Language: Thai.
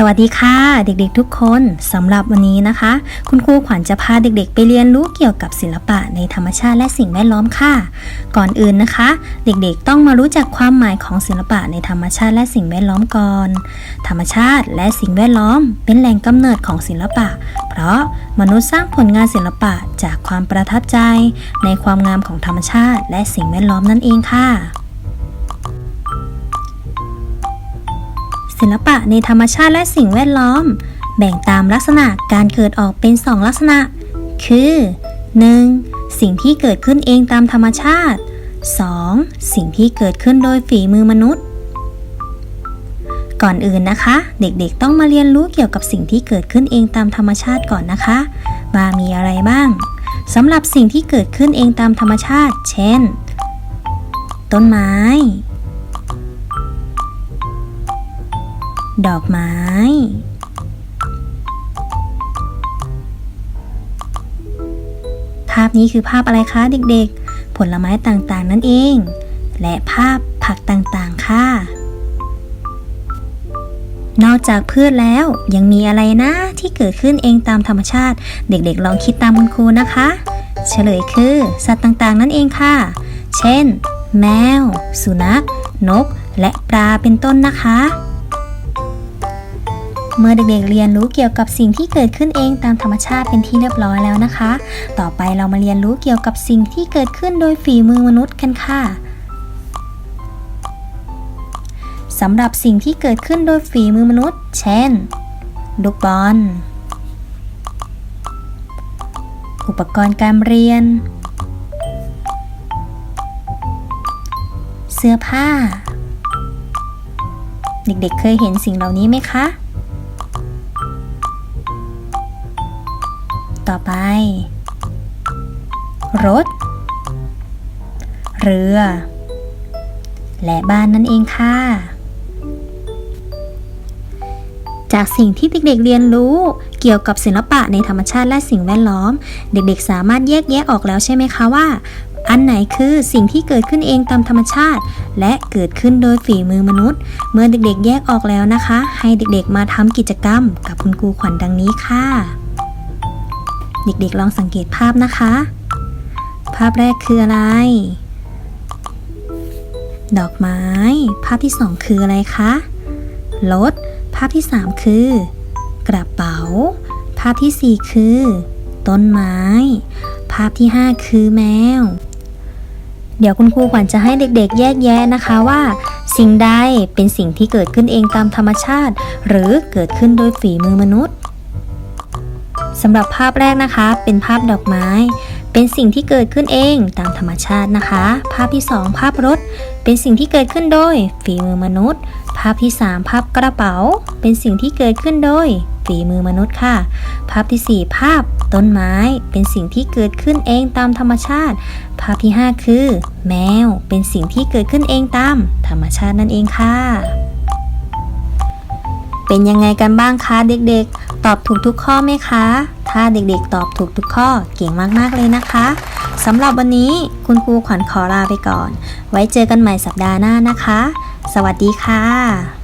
สวัสดีค่ะ เด็กๆทุกคนสำหรับวันนี้นะคะ คุณครูขวัญจะพาเด็กๆ ไปเรียนรู้เกี่ยวกับศิลปะในธรรมชาติและสิ่งแวดล้อมค่ะ ก่อนอื่นนะคะ เด็กๆต้องมารู้จักความหมายของศิลปะในธรรมชาติและสิ่งแวดล้อมก่อน ธรรมชาติและสิ่งแวดล้อม เป็นแหล่งกำเนิดของศิลปะ เพราะมนุษย์สร้างผลงานศิลปะจากความประทับใจ ในความงามของธรรมชาติและสิ่งแวดล้อมนั่นเองค่ะ ศิลปะในธรรมชาติและสิ่งแวดล้อม แบ่งตามลักษณะการเกิดออกเป็น 2 ลักษณะ คือ 1. สิ่งที่เกิดขึ้นเองตามธรรมชาติ 2. สิ่งที่เกิดขึ้นโดยฝีมือมนุษย์ ก่อนอื่นนะคะ เด็กๆต้องมาเรียนรู้เกี่ยวกับสิ่งที่เกิดขึ้นเองตามธรรมชาติก่อนนะคะว่ามีอะไรบ้างสำหรับสิ่งที่เกิดขึ้นเองตามธรรมชาติ เช่น ต้นไม้ ดอกไม้ ภาพนี้คือภาพอะไรคะเด็กๆ ผลไม้ต่างๆนั่นเอง และภาพผักต่างๆค่ะ นอกจากพืชแล้วยังมีอะไรนะที่เกิดขึ้นเองตามธรรมชาติ เด็กๆ ลองคิดตามคุณครูนะคะ เฉลยคือ สัตว์ต่างๆ นั่นเองค่ะ เช่น แมว สุนัข นก และปลาเป็นต้นนะคะ เมื่อเด็กๆเรียนรู้เกี่ยวกับสิ่งที่เกิดขึ้นเองตามธรรมชาติเป็นที่เรียบร้อยแล้วนะคะ ต่อไปเรามาเรียนรู้เกี่ยวกับสิ่งที่เกิดขึ้นโดยฝีมือมนุษย์กันค่ะสำหรับสิ่งที่เกิดขึ้นโดยฝีมือมนุษย์ เช่น ลูกบอล อุปกรณ์การเรียน เสื้อผ้า เด็กๆเคยเห็นสิ่งเหล่านี้ไหมคะ ต่อไป รถ เรือ และบ้านนั่นเองค่ะ จากสิ่งที่เด็กๆเรียนรู้เกี่ยวกับศิลปะในธรรมชาติและสิ่งแวดล้อม เด็กๆ สามารถแยกแยะออกแล้วใช่ไหมคะว่า อันไหนคือสิ่งที่เกิดขึ้นเองตามธรรมชาติ และเกิดขึ้นโดยฝีมือมนุษย์ เมื่อเด็กๆ แยกออกแล้วนะคะ ให้เด็กๆ มาทำกิจกรรมกับคุณครูขวัญดังนี้ค่ะ เด็กๆลองสังเกตภาพนะคะ ภาพแรกคืออะไร ดอกไม้ ภาพที่สองคืออะไรคะรถ ภาพที่สามคือ กระเป๋า ภาพที่สี่คือ ต้นไม้ ภาพที่ห้าคือแมว เดี๋ยวคุณครูขวัญจะให้เด็กๆ แยกแยะนะคะว่าสิ่งใดเป็นสิ่งที่เกิดขึ้นเองตามธรรมชาติ หรือเกิดขึ้นโดยฝีมือมนุษย์ สำหรับภาพแรกนะคะ เป็นภาพดอกไม้ เป็นสิ่งที่เกิดขึ้นเองตามธรรมชาตินะคะ ภาพที่ 2 ภาพรถ เป็นสิ่งที่เกิดขึ้นโดยฝีมือมนุษย์ ภาพที่ 3 ภาพกระเป๋า เป็นสิ่งที่เกิดขึ้นโดยฝีมือมนุษย์ค่ะ ภาพที่ 4 ภาพต้นไม้ เป็นสิ่งที่เกิดขึ้นเองตามธรรมชาติ ภาพที่ 5 คือ แมว เป็นสิ่งที่เกิดขึ้นเองตามธรรมชาตินั่นเองค่ะ เป็นยังไงกันบ้างคะเด็กๆ ตอบถูกทุกข้อไหมคะ ถ้าเด็กๆ ตอบถูกทุกข้อเก่งมากๆเลยนะคะสำหรับวันนี้คุณครูขวัญขอลาไปก่อน ไว้เจอกันใหม่สัปดาห์หน้านะคะ สวัสดีค่ะ